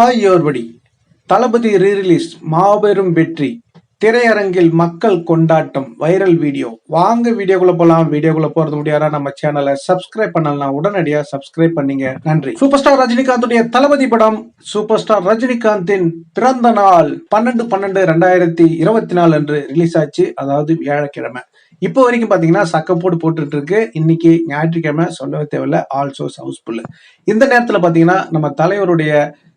Hi யோர்படி தளபதி rerelease மாபெரும் வெற்றி. திரையரங்கில் மக்கள் கொண்டாட்டம் வைரல் வீடியோ வாங்க வீடியோக்குள்ள போலாம். வீடியோக்குள்ள போறது முடியாதா? நம்ம சேனலை சப்ஸ்கிரைப் பண்ணலாம் உடனடியாக சப்ஸ்கிரைப் பண்ணீங்க. நன்றி. சூப்பர் ஸ்டார் ரஜினிகாந்துடைய தளபதி படம் சூப்பர் ஸ்டார் ரஜினிகாந்தின் பிறந்த நாள் பன்னெண்டு பன்னெண்டு ரெண்டாயிரத்தி இருபத்தி நாலு அன்று ரிலீஸ் ஆச்சு. அதாவது வியாழக்கிழமை. இப்போ வரைக்கும் பார்த்தீங்கன்னா சக்கப்போடு போட்டுட்டு இருக்கு இன்னைக்கு ஞாயிற்றுக்கிழமை சொல்லவே தேவையில்ல. ஆல்சோ ஹவுஸ்ஃபுல் இந்த நேரத்தில் பார்த்தீங்கன்னா நம்ம தலைவருடைய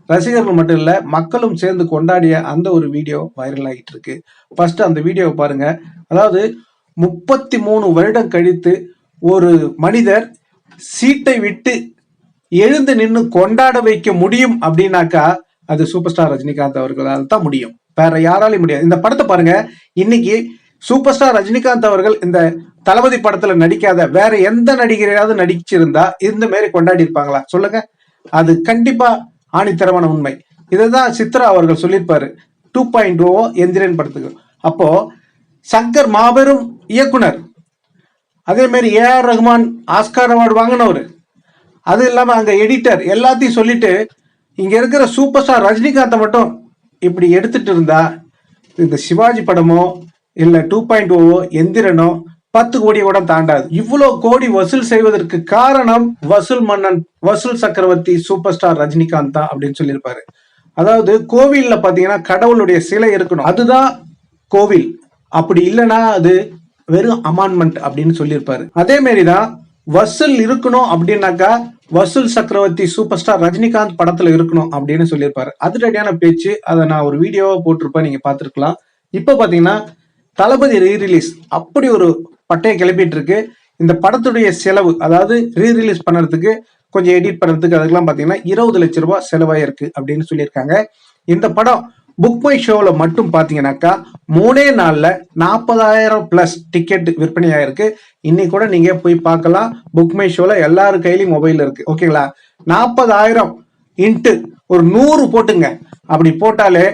ரசிகர்கள் மட்டும் இல்ல மக்களும் சேர்ந்து கொண்டாடிய அந்த ஒரு வீடியோ வைரல் ஆகிட்டு இருக்கு ஃபர்ஸ்ட் அந்த வீடியோவை பாருங்க. அதாவது முப்பத்தி மூணு வருடம் கழித்து ஒரு மனிதர் சீட்டை விட்டு எழுந்து நின்று கொண்டாட வைக்க முடியும் அப்படின்னாக்கா அது சூப்பர் ஸ்டார் ரஜினிகாந்த் அவர்களால் தான் முடியும். வேற யாராலையும் முடியாது. இந்த படத்தை பாருங்க. இன்னைக்கு சூப்பர் ஸ்டார் ரஜினிகாந்த் அவர்கள் இந்த தளபதி படத்துல நடிக்காத வேற எந்த நடிகரையாவது நடிச்சிருந்தா இந்த மாதிரி கொண்டாடி இருப்பாங்களா? சொல்லுங்க. அது கண்டிப்பா ஆணித்தரமான உண்மை. இதுதான் சித்ரா அவர்கள் சொல்லியிருப்பாரு. டூ பாயிண்ட் ஓ oh எந்திரன் படத்துக்கு அப்போ சங்கர் மாபெரும் இயக்குனர். அதே மாதிரி ஏஆர் ரஹ்மான் ஆஸ்கார் அவார்டு வாங்கினவர். அது இல்லாம அங்க எடிட்டர் எல்லாத்தையும் சொல்லிட்டு இங்க இருக்கிற சூப்பர் ஸ்டார் ரஜினிகாந்தை மட்டும் இப்படி எடுத்துட்டு இருந்தா இந்த சிவாஜி படமோ இல்லை டூ பாயிண்ட் ஓவோ எந்திரனோ பத்து கோடி கூட தாண்டாது. இவ்வளவு கோடி வசூல் செய்வதற்கு காரணம் வசூல் மன்னன் வசூல் சக்கரவர்த்தி சூப்பர் ஸ்டார் ரஜினிகாந்த் தான் அப்படின்னு சொல்லியிருப்பாரு. அதாவது கோவில்ல பாத்தீங்கன்னா கடவுளுடைய சிலை இருக்கணும். அதுதான் கோவில். அப்படி இல்லைன்னா அது வெறும் அமான்மெண்ட் அப்படின்னு சொல்லியிருப்பாரு. அதே மாதிரிதான் வசூல் இருக்கணும் அப்படின்னாக்கா வசூல் சக்கரவர்த்தி சூப்பர் ஸ்டார் ரஜினிகாந்த் படத்துல இருக்கணும் அப்படின்னு சொல்லியிருப்பாரு. அதிரடியான பேச்சு. அதை நான் ஒரு வீடியோவா போட்டிருப்பேன். நீங்க பார்த்திருக்கலாம். இப்போ பாத்தீங்கன்னா தளபதி ரீரிலீஸ் அப்படி ஒரு பட்டையை கிளப்பிட்டு இருக்கு இந்த படத்துடைய செலவு அதாவது ரீரிலீஸ் பண்ணுறதுக்கு கொஞ்சம் எடிட் பண்ணுறதுக்கு அதுக்கெல்லாம் பார்த்தீங்கன்னா இருபது லட்ச ரூபாய் செலவாயிருக்கு அப்படின்னு சொல்லியிருக்காங்க. இந்த படம் புக் மை ஷோவில் மட்டும் பார்த்தீங்கன்னாக்கா மூணே நாளில் நாற்பதாயிரம் ப்ளஸ் டிக்கெட் விற்பனை ஆயிருக்கு இன்னைக்கு கூட நீங்கள் போய் பார்க்கலாம். புக் மை ஷோவில் எல்லாரு கையிலையும் மொபைல் இருக்கு. ஓகேங்களா நாற்பதாயிரம் இன்ட்டு ஒரு நூறு போட்டுங்க. அப்படி போட்டாலே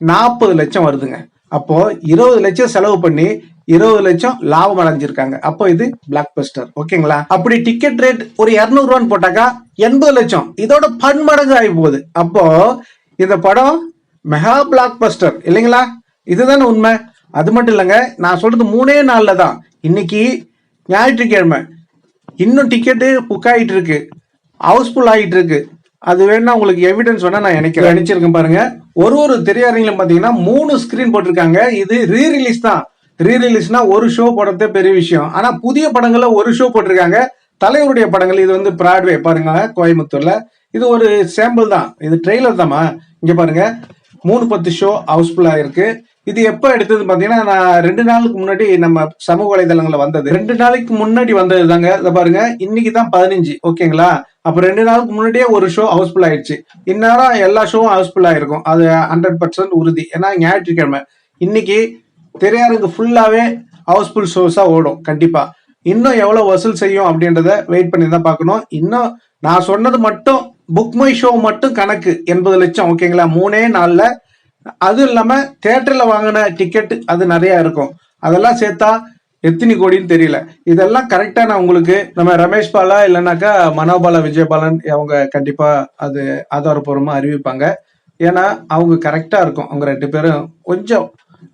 நாற்பது லட்சம் வருதுங்க. அப்போ இருபது லட்சம் செலவு பண்ணி இருபது லட்சம் லாபம் அடைஞ்சிருக்காங்க. அப்போ இது பிளாக் பஸ்டர் ஓகேங்களா? அப்படி டிக்கெட் ரேட் ஒரு இருநூறு ரூபான்னு போட்டாக்கா எண்பது லட்சம். இதோட பன்மடங்கு ஆகி போகுது. அப்போ இந்த படம் மெகா பிளாக் பஸ்டர் இல்லைங்களா? இதுதானே உண்மை. அது மட்டும் இல்லைங்க நான் சொல்றது மூணே நாள்ல தான். இன்னைக்கு ஞாயிற்றுக்கிழமை. இன்னும் டிக்கெட்டு புக் ஆகிட்டு இருக்கு. ஹவுஸ்ஃபுல் ஆகிட்டு இருக்கு. அது வேணா உங்களுக்கு எவிடன்ஸ் வேணா நான் எனக்கு நினைச்சிருக்கேன் பாருங்க. ஒரு ஒரு திரையரங்கிலும் பாத்தீங்கன்னா மூணு ஸ்கிரீன் போட்டிருக்காங்க. இது ரீ ரிலீஸ் தான். ரீ ரிலீஸ்னா ஒரு ஷோ போடுறதே பெரிய விஷயம். ஆனா புதிய படங்கள்ல ஒரு ஷோ போட்டிருக்காங்க. தலைவருடைய படங்கள் இது வந்து பிராட்வே பாருங்க கோயம்புத்தூர்ல. இது ஒரு சாம்பிள் தான். இது ட்ரெய்லர் தாமா இங்க பாருங்க மூணு பத்து ஷோ ஹவுஸ்ஃபுல்லா இருக்கு. இது எப்போ எடுத்தது பாத்தீங்கன்னா நான் ரெண்டு நாளுக்கு முன்னாடி நம்ம சமூக வலைதளங்களில் வந்தது. ரெண்டு நாளைக்கு முன்னாடி வந்தது தாங்க. இதை பாருங்க இன்னைக்கு தான் பதினஞ்சு ஓகேங்களா? அப்போ ரெண்டு நாளுக்கு முன்னாடியே ஒரு ஷோ ஹவுஸ்ஃபுல் ஆயிடுச்சு. இந்நேரம் எல்லா ஷோவும் ஹவுஸ்ஃபுல் ஆயிருக்கும் அது ஹண்ட்ரட் பர்சன்ட் உறுதி. ஏன்னா ஞாயிற்றுக்கிழமை. இன்னைக்கு திரையரங்கு ஃபுல்லாவே ஹவுஸ்ஃபுல் ஷோஸா ஓடும். கண்டிப்பா. இன்னும் எவ்வளவு வசூல் செய்யும் அப்படின்றத வெயிட் பண்ணி தான் பார்க்கணும். இன்னும் நான் சொன்னது மட்டும் புக் மை ஷோ மட்டும் கணக்கு எண்பது லட்சம் ஓகேங்களா மூணே நாளில். அதுவும் இல்லாம தியேட்டர்ல வாங்கின டிக்கெட் அது நிறைய இருக்கும். அதெல்லாம் சேர்த்தா எத்தனை கோடின்னு தெரியல. இதெல்லாம் கரெக்டா நான் உங்களுக்கு நம்ம ரமேஷ் பாலா இல்லைனாக்கா மனோபாலா விஜயபாலன் அவங்க கண்டிப்பா அது ஆதாரப்பூர்வமா அறிவிப்பாங்க. ஏன்னா அவங்க கரெக்டா இருக்கும். அவங்க ரெண்டு பேரும் கொஞ்சம்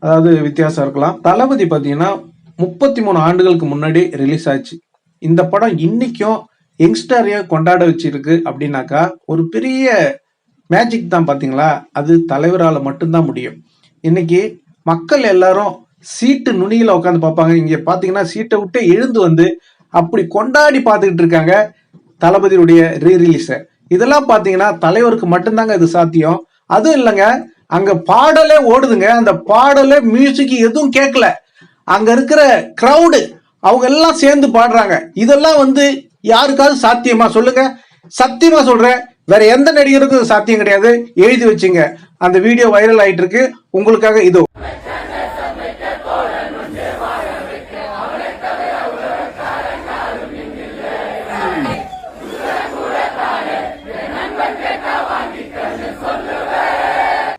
அதாவது வித்தியாசம் இருக்கலாம். தளபதி பார்த்தீங்கன்னா முப்பத்தி மூணு ஆண்டுகளுக்கு முன்னாடி ரிலீஸ் ஆச்சு. இந்த படம் இன்னைக்கும் யங்ஸ்டரைய கொண்டாட வச்சிருக்கு அப்படின்னாக்கா ஒரு பெரிய மேஜிக் தான் பார்த்தீங்களா? அது தலைவரால் மட்டும்தான் முடியும். இன்னைக்கு மக்கள் எல்லாரும் சீட்டு நுனியில் உட்காந்து பார்ப்பாங்க. இங்கே பார்த்தீங்கன்னா சீட்டை விட்டு எழுந்து வந்து அப்படி கொண்டாடி பார்த்துக்கிட்டு இருக்காங்க தளபதியுடைய ரீ ரிலீஸை இதெல்லாம் பார்த்தீங்கன்னா தலைவருக்கு மட்டும்தாங்க இது சாத்தியம். அதுவும் இல்லைங்க அங்க பாடலே ஓடுதுங்க. அந்த பாடலே மியூசிக் எதுவும் கேட்கல அங்க இருக்கிற க்ரௌடு அவங்க எல்லாம் சேர்ந்து பாடுறாங்க. இதெல்லாம் வந்து யாருக்காவது சாத்தியமா சொல்லுங்க. சத்தியமா சொல்றேன். வேற எந்த நடிகருக்கும் சாத்தியம் கிடையாது. எழுதி வச்சுங்க. அந்த வீடியோ வைரல் ஆயிட்டு இருக்கு. உங்களுக்காக இதோ.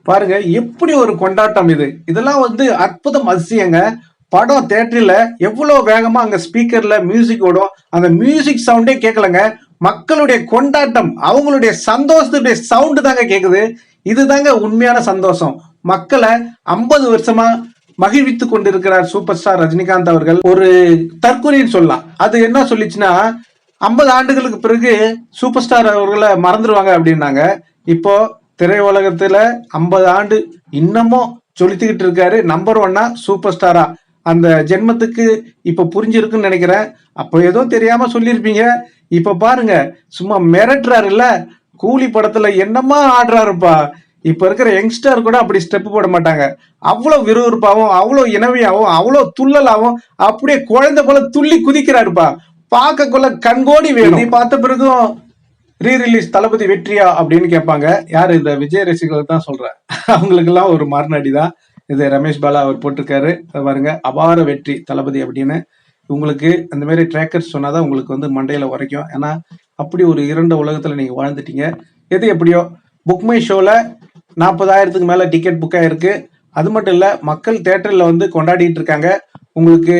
பாருங்க எப்படி ஒரு கொண்டாட்டம் இது. இதெல்லாம் வந்து அற்புதம் அதிசயங்க. படம் தேட்டரில் எவ்வளோ வேகமாக அங்கே ஸ்பீக்கரில் மியூசிக் ஓடும். அந்த மியூசிக் சவுண்டே கேட்கலங்க மக்களுடைய கொண்டாட்டம் அவங்களுடைய சந்தோஷத்துடைய சவுண்டு தாங்க கேட்குது இதுதாங்க உண்மையான சந்தோஷம். மக்களை ஐம்பது வருஷமா மகிழ்வித்து கொண்டிருக்கிறார் சூப்பர் ஸ்டார் ரஜினிகாந்த் அவர்கள். ஒரு தற்கொலைன்னு சொல்லலாம். அது என்ன சொல்லிச்சுன்னா ஐம்பது ஆண்டுகளுக்கு பிறகு சூப்பர் ஸ்டார் அவர்களை மறந்துடுவாங்க அப்படின்னாங்க. இப்போ திரையுலகத்துல ஐம்பது ஆண்டு இன்னமும் சொலித்துக்கிட்டு இருக்காரு நம்பர் ஒன்னா சூப்பர் ஸ்டாரா அந்த ஜென்மத்துக்கு இப்ப புரிஞ்சிருக்குன்னு நினைக்கிறேன். அப்போ ஏதோ தெரியாம சொல்லியிருப்பீங்க. இப்ப பாருங்க சும்மா மிரட்டுறாருல்ல கூலி படத்துல என்னமா ஆடுறாருப்பா. இப்ப இருக்கிற யங்ஸ்டர் கூட அப்படி ஸ்டெப் போட மாட்டாங்க. அவ்வளவு விறுவிறுப்பாவும் அவ்வளவு இனவையாகவும் அவ்வளவு துள்ளலாகவும் அப்படியே குழந்தை போல துள்ளி குதிக்கிறாருப்பா. பார்க்க கொள்ள கண்கோடி வேணும் பார்த்த பிறகும் ரீ ரிலீஸ் தளபதி வெற்றியா அப்படின்னு கேட்பாங்க. யார் இந்த விஜய் ரசிகர்கள் தான் சொல்றேன் அவங்களுக்கெல்லாம் ஒரு மறுநடி தான் இது ரமேஷ் பாலா அவர் போட்டிருக்காரு. அதை பாருங்க அபார வெற்றி தளபதி அப்படின்னு. உங்களுக்கு அந்த மாதிரி ட்ராக்கர்ஸ் சொன்னாதான் உங்களுக்கு வந்து மண்டையில உரைக்கும். ஏன்னா அப்படி ஒரு இரண்டு உலகத்துல நீங்க வாழ்ந்துட்டீங்க. எது எப்படியோ புக்மை ஷோல நாற்பதாயிரத்துக்கு மேல டிக்கெட் புக் ஆயிருக்கு. அது மட்டும் இல்ல மக்கள் தேட்டர்ல வந்து கொண்டாடிட்டு இருக்காங்க. உங்களுக்கு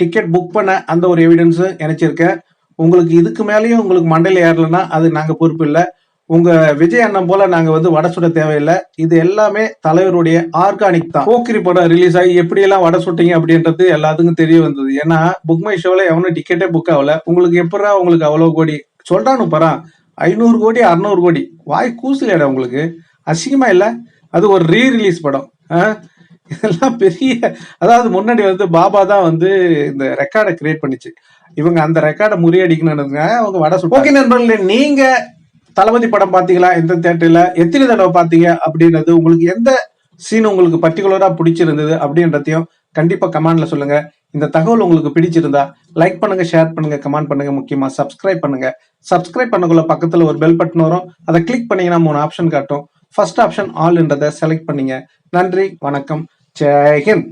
டிக்கெட் புக் பண்ண அந்த ஒரு எவிடன்ஸும் இணைச்சிருக்கேன். உங்களுக்கு இதுக்கு மேலேயும் உங்களுக்கு மண்டையில் ஏறலைன்னா அது நாங்கள் பொறுப்பு இல்லை. உங்கள் விஜய் அண்ணன் போல் நாங்கள் வந்து வடை சுட தேவையில்லை. இது எல்லாமே தலைவருடைய ஆர்கானிக் தான். போக்கிரி படம் ரிலீஸ் ஆகி எப்படியெல்லாம் வடை சுட்டிங்க அப்படின்றது எல்லாத்துக்கும் தெரிய வந்தது. ஏன்னா புக் மை ஷோவில் எவனும் டிக்கெட்டே புக் ஆகல. உங்களுக்கு எப்படா உங்களுக்கு அவ்வளோ கோடி? சொல்றானு பரான் ஐநூறு கோடி அறநூறு கோடி. வாய் கூசலையாடா உங்களுக்கு. அசிங்கமா இல்லை? அது ஒரு ரீ ரிலீஸ் படம். ஆ? இதெல்லாம் பெரிய அதாவது முன்னாடி வந்து பாபா தான் வந்து இந்த ரெக்கார்டை கிரியேட் பண்ணிச்சு. இவங்க அந்த ரெக்கார்டை முறியடிக்கணும் அவங்க வட சுட்டு ஓகே நண்பர்களே நீங்க தளபதி படம் பாத்தீங்களா எந்த தேட்டர்ல எத்தனை தடவை பாத்தீங்க அப்படின்றது உங்களுக்கு எந்த சீன் உங்களுக்கு பர்டிகுலரா பிடிச்சிருந்தது அப்படின்றதையும் கண்டிப்பா கமெண்ட்ல சொல்லுங்க. இந்த தகவல் உங்களுக்கு பிடிச்சிருந்தா லைக் பண்ணுங்க ஷேர் பண்ணுங்க கமெண்ட் பண்ணுங்க முக்கியமா சப்ஸ்கிரைப் பண்ணுங்க. சப்ஸ்கிரைப் பண்ணக்குள்ள பக்கத்துல ஒரு பெல் பட்டன் வரும். அதை கிளிக் பண்ணீங்கன்னா மூணு ஆப்ஷன் காட்டும். ஃபர்ஸ்ட் ஆப்ஷன் ஆல்ன்றதை செலக்ட் பண்ணீங்க. நன்றி வணக்கம். ஜெய்ஹிந்த்